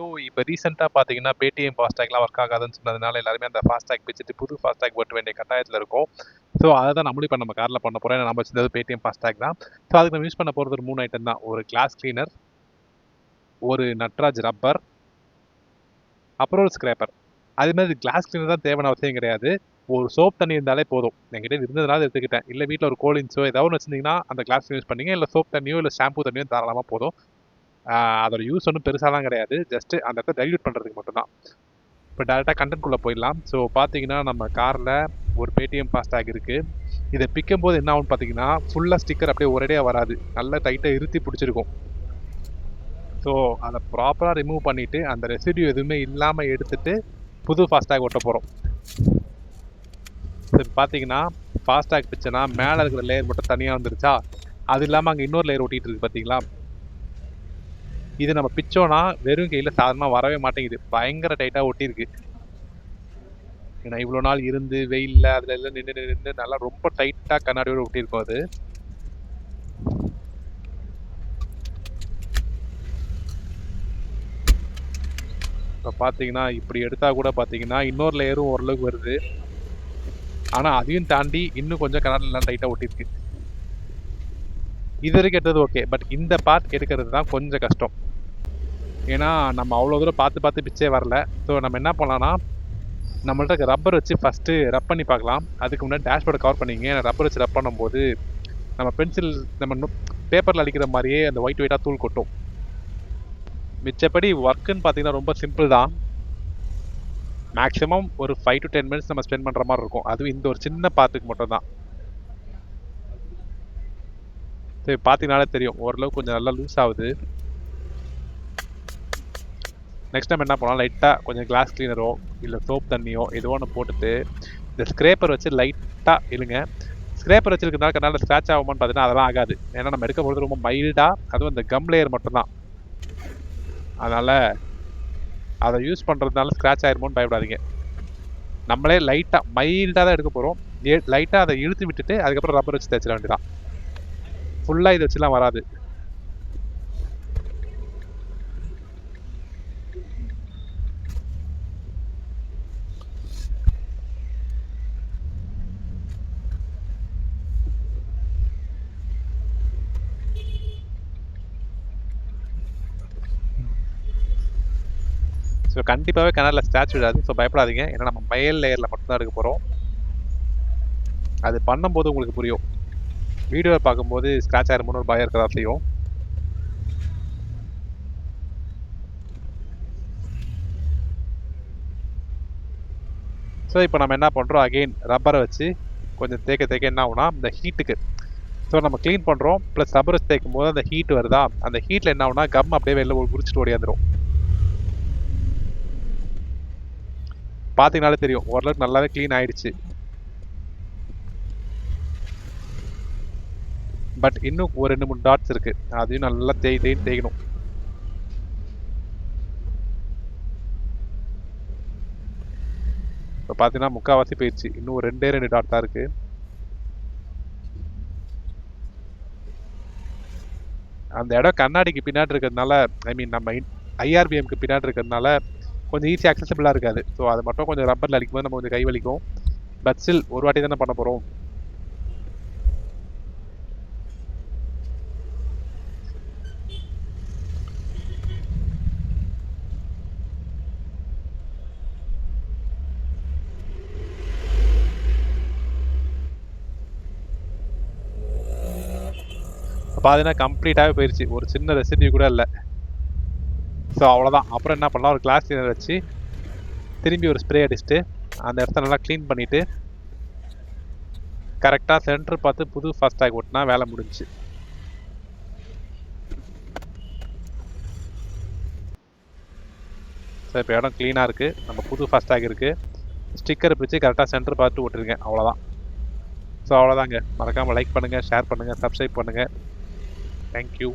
So இப்போ ரீசெண்டாக பார்த்தீங்கன்னா பேடிஎம் ஃபாஸ்டாக்லாம் ஒர்க் ஆகாதுன்னு சொன்னதுனால எல்லாருமே அந்த ஃபாஸ்டாக் வச்சுட்டு புது ஃபாஸ்டாக் ஓட்ட வேண்டிய கட்டாயத்தில் இருக்கும். ஸோ அதை தான் நம்மளும் இப்போ நம்ம காரில் பண்ண போகிறோம் நம்ம வச்சிருந்தது பேடிஎம் ஃபாஸ்டாக் தான். ஸோ அதுக்கு நம்ம யூஸ் பண்ண போகிறது ஒரு மூணு ஐட்டம் தான். ஒரு கிளாஸ் கிளீனர் ஒரு நட்ராஜ் ரப்பர் அப்புறம் ஒரு ஸ்க்ரேப்பர் அது மாதிரி கிளாஸ் கிளீனர் தான் தேவையான அவசியம் கிடையாது. ஒரு சோப் தண்ணி இருந்தாலே போதும். என்கிட்ட இருந்ததுனால எடுத்துக்கிட்டேன். இல்லை வீட்டில் ஒரு கோலின்ஸோ ஏதாவது ஒன்று வச்சிருந்தீங்கன்னா அந்த கிளாஸ் யூஸ் பண்ணீங்க. இல்லை சோப் தண்ணியோ இல்லை ஷாம்பு தண்ணியோ தாராளமாக போதும். அதோட யூஸ் ஒன்றும் பெருசாலாம் கிடையாது. ஜஸ்ட் அந்த இடத்த டைல்யூட் பண்ணுறதுக்கு மட்டும்தான். இப்போ டேரெக்டாக கண்டென்ட்குள்ளே போயிடலாம். ஸோ பார்த்தீங்கன்னா நம்ம காரில் ஒரு பேடிஎம் ஃபாஸ்டாக் இருக்குது இதை பிக்கும் போது என்ன ஆகும்னு பார்த்தீங்கன்னா ஃபுல்லாக ஸ்டிக்கர் அப்படியே ஒரேடியாக வராது. நல்லா டைட்டாக இருத்தி பிடிச்சிருக்கும். ஸோ அதை ப்ராப்பராக ரிமூவ் பண்ணிவிட்டு அந்த ரெசிடியூ எதுவுமே இல்லாமல் எடுத்துட்டு புது ஃபாஸ்டாக் ஒட்ட போகிறோம் சரி பார்த்தீங்கன்னா ஃபாஸ்டாக் பிச்சுனா மேலே இருக்கிற லேயர் மட்டும் தனியாக வந்துருச்சா? அது இல்லாமல் அங்கே இன்னொரு லேயர் ஒட்டிகிட்டு இருக்கு பார்த்தீங்களா இது நம்ம பிச்சோன்னா வெறும் கையில் சாதாரணமாக வரவே மாட்டேங்குது. பயங்கர டைட்டாக ஒட்டியிருக்கு. ஏன்னா இவ்வளோ நாள் இருந்து வெயிலில் அதில் எல்லாம் நின்று நின்று நல்லா ரொம்ப டைட்டாக கண்ணாடியோடு ஒட்டியிருக்கும் அது. இப்போ பார்த்தீங்கன்னா இப்படி எடுத்தால் கூட பார்த்தீங்கன்னா இன்னொரு லேயரும் ஓரளவுக்கு வருது. ஆனால் அதையும் தாண்டி இன்னும் கொஞ்சம் கண்ணாடிலாம் டைட்டாக ஒட்டியிருக்கு. இது வரைக்கும் எடுத்தது ஓகே பட் இந்த பார்ட் எடுக்கிறது தான் கொஞ்சம் கஷ்டம். ஏன்னா நம்ம அவ்வளோ தூரம் பார்த்து பார்த்து பிச்சே வரல. ஸோ நம்ம என்ன பண்ணலாம்னா நம்மள்ட்ட ரப்பர் வச்சு ஃபஸ்ட்டு ரப் பண்ணி பார்க்கலாம். அதுக்கு முன்னாடி டேஷ்போர்டை கவர் பண்ணிங்க ரப்பர் வச்சு ரப் பண்ணும்போது நம்ம பென்சில் நம்ம பேப்பரில் அடிக்கிற மாதிரியே அந்த ஒயிட் ஒயிட்டாக தூள் கொட்டும். மிச்சப்படி ஒர்க்குன்னு பார்த்தீங்கன்னா ரொம்ப சிம்பிள் தான். மேக்ஸிமம் ஒரு ஃபைவ் டு டென் மினிட்ஸ் நம்ம ஸ்பெண்ட் பண்ணுற மாதிரி இருக்கும். அதுவும் இந்த ஒரு சின்ன பார்ட்டுக்கு மட்டும் தான். சரி பார்த்தீங்கனாலே தெரியும். ஓரளவுக்கு கொஞ்சம் நல்லா லூஸ் ஆகுது. நெக்ஸ்ட் டைம் என்ன பண்ணலாம்? லைட்டாக கொஞ்சம் கிளாஸ் கிளீனரோ இல்லை சோப் தண்ணியோ ஏதோ ஒன்று போட்டுட்டு இந்த ஸ்க்ரேப்பர் வச்சு லைட்டாக இழுங்க. ஸ்க்ரேப்பர் வச்சிருக்கிறதுனால கண்ணால் ஸ்க்ராட்ச் ஆகுமான்னு பார்த்தீங்கன்னா அதெல்லாம் ஆகாது. ஏன்னா நம்ம எடுக்க போகிறது ரொம்ப மைல்டாக அதுவும் இந்த கம் லேயர் மட்டும்தான். அதனால் அதை யூஸ் பண்ணுறதுனால ஸ்க்ராச் ஆயிருமோன்னு பயப்படாதீங்க. நம்மளே லைட்டாக மைல்டாக தான் எடுக்க போகிறோம் லைட்டாக அதை இழுத்து விட்டுட்டு அதுக்கப்புறம் ரப்பர் வச்சு தேய்ச்சிட வேண்டியதான் ஃபுல்லாக இதை வச்சுலாம் வராது. ஸோ கண்டிப்பாகவே கிணறுல ஸ்டாச்சு விடாது ஸோ பயப்படாதீங்க. ஏன்னா நம்ம மயல் லேயரில் மட்டும்தான் இருக்க போகிறோம் அது பண்ணும்போது உங்களுக்கு புரியும். வீடியோவை பார்க்கும்போது ஸ்க்ராச் ஆயிருமோனு ஒரு பயம் இருக்கிறதா செய்யும். ஸோ இப்போ நம்ம என்ன பண்ணுறோம் அகெயின் ரப்பரை வச்சு கொஞ்சம் தேக்க தேக்க என்ன ஆகுனா இந்த ஹீட்டுக்கு ஸோ நம்ம க்ளீன் பண்ணுறோம் ப்ளஸ் ரப்பர் வச்சு தேய்க்கும் போது அந்த ஹீட் வருதா? அந்த ஹீட்டில் என்ன ஆகுனா கம் அப்படியே வெளில குடிச்சிட்டு ஓடியாந்துரும். பார்த்தீங்கனாலே தெரியும். ஓரளவுக்கு நல்லாவே க்ளீன் ஆயிடுச்சு. பட் இன்னும் ஒரு ரெண்டு மூணு டாட்ஸ் இருக்கு. அதையும் நல்லா தேய் தேய் தேய்க்கணும். இப்போ பார்த்தீங்கன்னா முக்கால்வாசி போயிடுச்சு இன்னும் ஒரு ரெண்டே ரெண்டு டாட் தான் இருக்கு. அந்த இடம் கண்ணாடிக்கு பின்னாடி இருக்கிறதுனால ஐ மீன் நம்ம ஐஆர்பிஎம்க்கு பின்னாடி இருக்கிறதுனால கொஞ்சம் ஈஸி அக்சசபிளாக இருக்காது. ஸோ அதை மட்டும் கொஞ்சம் ரப்பரில் அடிக்கும்போது நம்ம கொஞ்சம் கை வலிக்கும் பட் ஸ்டில் ஒரு வாட்டி தானே பண்ண போகிறோம் பார்த்தீங்கன்னா கம்ப்ளீட்டாகவே போயிடுச்சு ஒரு சின்ன ரெசிபி கூட இல்லை. ஸோ அவ்வளோதான் அப்புறம் என்ன பண்ணலாம்? ஒரு கிளாஸ் கிளீனர் வச்சு திரும்பி ஒரு ஸ்ப்ரே அடிச்சுட்டு அந்த இடத்த நல்லா க்ளீன் பண்ணிவிட்டு கரெக்டாக சென்டர் பார்த்து புது ஃபாஸ்டாக் ஓட்டினா வேலை முடிஞ்சுச்சு. ஸோ இப்போ இடம் க்ளீனாக இருக்குது நம்ம புது ஃபாஸ்டாக் இருக்குது ஸ்டிக்கர் பிடிச்சி கரெக்டாக சென்டர் பார்த்து ஓட்டிருக்கேன். அவ்வளோதான் ஸோ அவ்வளோதாங்க மறக்காமல் லைக் பண்ணுங்கள் ஷேர் பண்ணுங்கள் சப்ஸ்கிரைப் பண்ணுங்கள் தேங்க்யூ